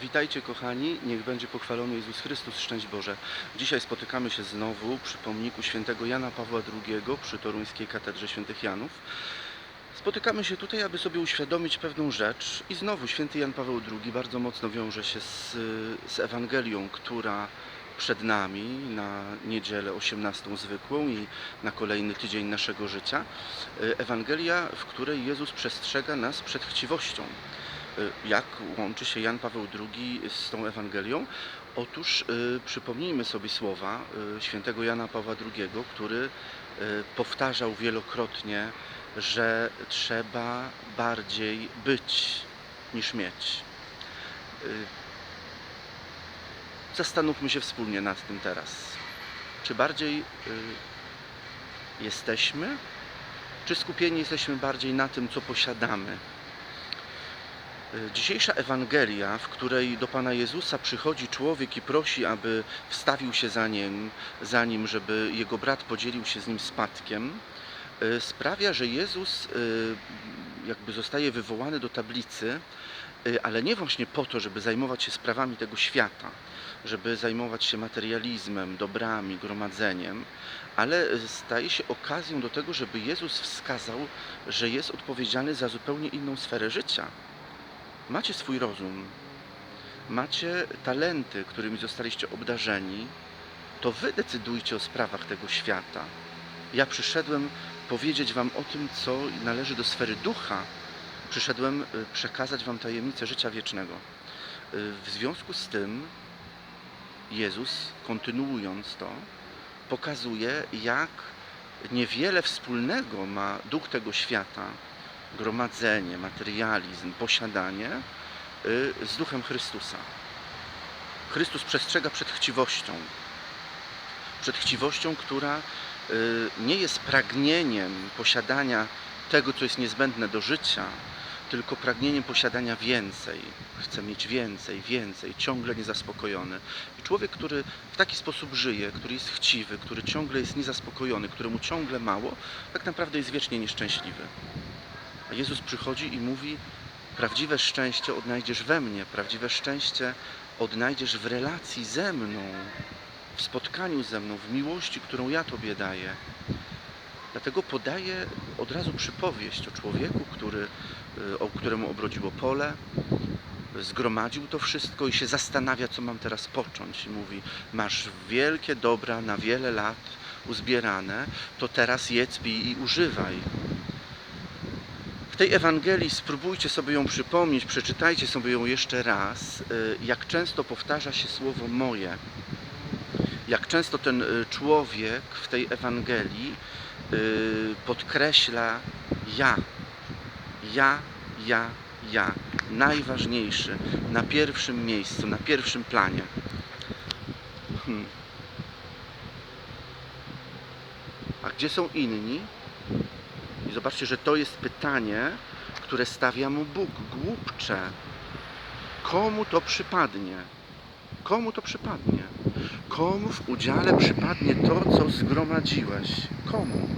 Witajcie kochani, niech będzie pochwalony Jezus Chrystus, szczęść Boże. Dzisiaj spotykamy się znowu przy pomniku świętego Jana Pawła II przy Toruńskiej Katedrze Świętych Janów. Spotykamy się tutaj, aby sobie uświadomić pewną rzecz i znowu święty Jan Paweł II bardzo mocno wiąże się z, z Ewangelią, która przed nami na niedzielę 18 zwykłą i na kolejny tydzień naszego życia. Ewangelia, w której Jezus przestrzega nas przed chciwością. Jak łączy się Jan Paweł II z tą Ewangelią? Otóż y, przypomnijmy sobie słowa y, świętego Jana Pawła II, który y, powtarzał wielokrotnie, że trzeba bardziej być niż mieć. Y, Zastanówmy się wspólnie nad tym teraz. Czy bardziej y, jesteśmy, czy skupieni jesteśmy bardziej na tym, co posiadamy? Dzisiejsza Ewangelia, w której do Pana Jezusa przychodzi człowiek i prosi, aby wstawił się za nim, za nim, żeby jego brat podzielił się z nim spadkiem, y, sprawia, że Jezus y, jakby zostaje wywołany do tablicy, y, ale nie właśnie po to, żeby zajmować się sprawami tego świata, żeby zajmować się materializmem, dobrami, gromadzeniem, ale staje się okazją do tego, żeby Jezus wskazał, że jest odpowiedzialny za zupełnie inną sferę życia macie swój rozum, macie talenty, którymi zostaliście obdarzeni, to wy decydujcie o sprawach tego świata. Ja przyszedłem powiedzieć wam o tym, co należy do sfery ducha. Przyszedłem y, przekazać wam tajemnicę życia wiecznego. Y, W związku z tym Jezus, kontynuując to, pokazuje, jak niewiele wspólnego ma duch tego świata gromadzenie, materializm, posiadanie y, z duchem Chrystusa. Chrystus przestrzega przed chciwością. Przed chciwością, która y, nie jest pragnieniem posiadania tego, co jest niezbędne do życia, tylko pragnieniem posiadania więcej. Chce mieć więcej, więcej, ciągle niezaspokojony. I człowiek, który w taki sposób żyje, który jest chciwy, który ciągle jest niezaspokojony, któremu ciągle mało, tak naprawdę jest wiecznie nieszczęśliwy. A Jezus przychodzi i mówi: Prawdziwe szczęście odnajdziesz we mnie, prawdziwe szczęście odnajdziesz w relacji ze mną, w spotkaniu ze mną, w miłości, którą ja Tobie daję. Dlatego podaję od razu przypowieść o człowieku, który, y, o któremu obrodziło pole, zgromadził to wszystko i się zastanawia, co mam teraz począć. I mówi: Masz wielkie dobra na wiele lat uzbierane, to teraz jedz, pij i używaj. Tej Ewangelii spróbujcie sobie ją przypomnieć, przeczytajcie sobie ją jeszcze raz, y, jak często powtarza się słowo moje. Jak często ten y, człowiek w tej Ewangelii y, podkreśla ja. Ja, ja, ja. Najważniejszy, na pierwszym miejscu, na pierwszym planie. Hmm. A gdzie są inni? Zobaczcie, że to jest pytanie, które stawia mu Bóg. Głupcze. Komu to przypadnie? Komu to przypadnie? Komu w udziale przypadnie to, co zgromadziłeś? Komu?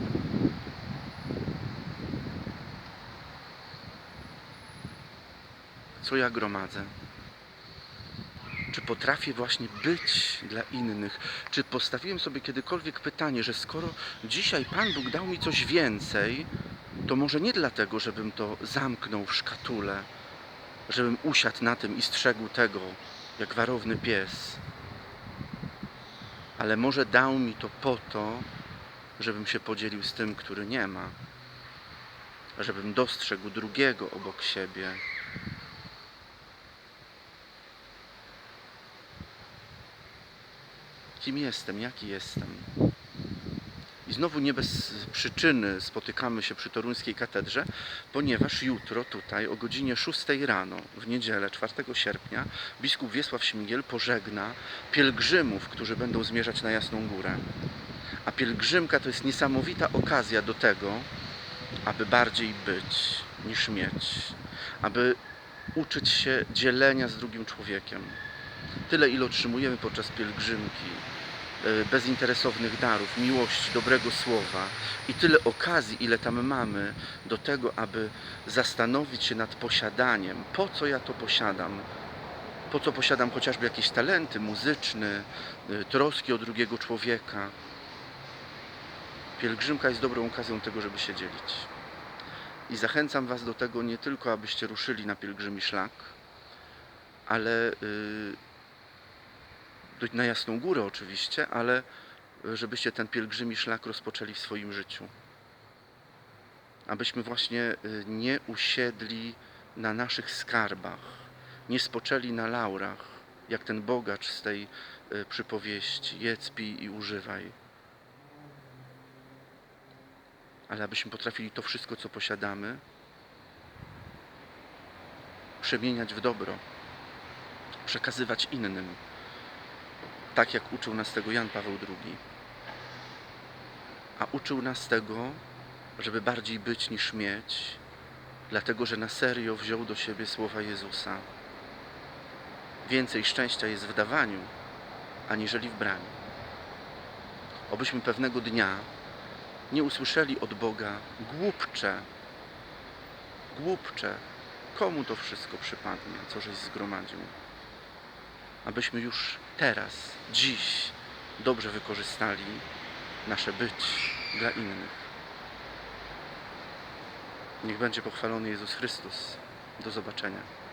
Co ja gromadzę? Czy potrafię właśnie być dla innych? Czy postawiłem sobie kiedykolwiek pytanie, że skoro dzisiaj Pan Bóg dał mi coś więcej, to może nie dlatego, żebym to zamknął w szkatule, żebym usiadł na tym i strzegł tego, jak warowny pies, ale może dał mi to po to, żebym się podzielił z tym, który nie ma, żebym dostrzegł drugiego obok siebie. Kim jestem, jaki jestem. I znowu nie bez przyczyny spotykamy się przy Toruńskiej Katedrze, ponieważ jutro tutaj o godzinie 6 rano, w niedzielę 4 sierpnia, biskup Wiesław Śmigiel pożegna pielgrzymów, którzy będą zmierzać na Jasną Górę. A pielgrzymka to jest niesamowita okazja do tego, aby bardziej być niż mieć, aby uczyć się dzielenia z drugim człowiekiem. Tyle, ile otrzymujemy podczas pielgrzymki, bezinteresownych darów, miłości, dobrego słowa i tyle okazji, ile tam mamy do tego, aby zastanowić się nad posiadaniem. Po co ja to posiadam? po co posiadam chociażby jakieś talenty muzyczne, y, troski o drugiego człowieka. Pielgrzymka jest dobrą okazją tego, żeby się dzielić. I zachęcam Was do tego nie tylko, abyście ruszyli na pielgrzymi szlak, ale y, do- na Jasną Górę oczywiście, ale y, żebyście ten pielgrzymi szlak rozpoczęli w swoim życiu. Abyśmy właśnie y, nie usiedli na naszych skarbach, nie spoczęli na laurach, jak ten bogacz z tej y, przypowieści. Jedz, pij i używaj. Ale abyśmy potrafili to wszystko, co posiadamy, przemieniać w dobro, przekazywać innym, tak jak uczył nas tego Jan Paweł II. A uczył nas tego, żeby bardziej być niż mieć, dlatego że na serio wziął do siebie słowa Jezusa. Więcej szczęścia jest w dawaniu, aniżeli w braniu. Obyśmy pewnego dnia nie usłyszeli od Boga głupcze, głupcze, komu to wszystko przypadnie, co żeś zgromadził. Abyśmy już teraz, dziś dobrze wykorzystali nasze być dla innych. Niech będzie pochwalony Jezus Chrystus. Do zobaczenia.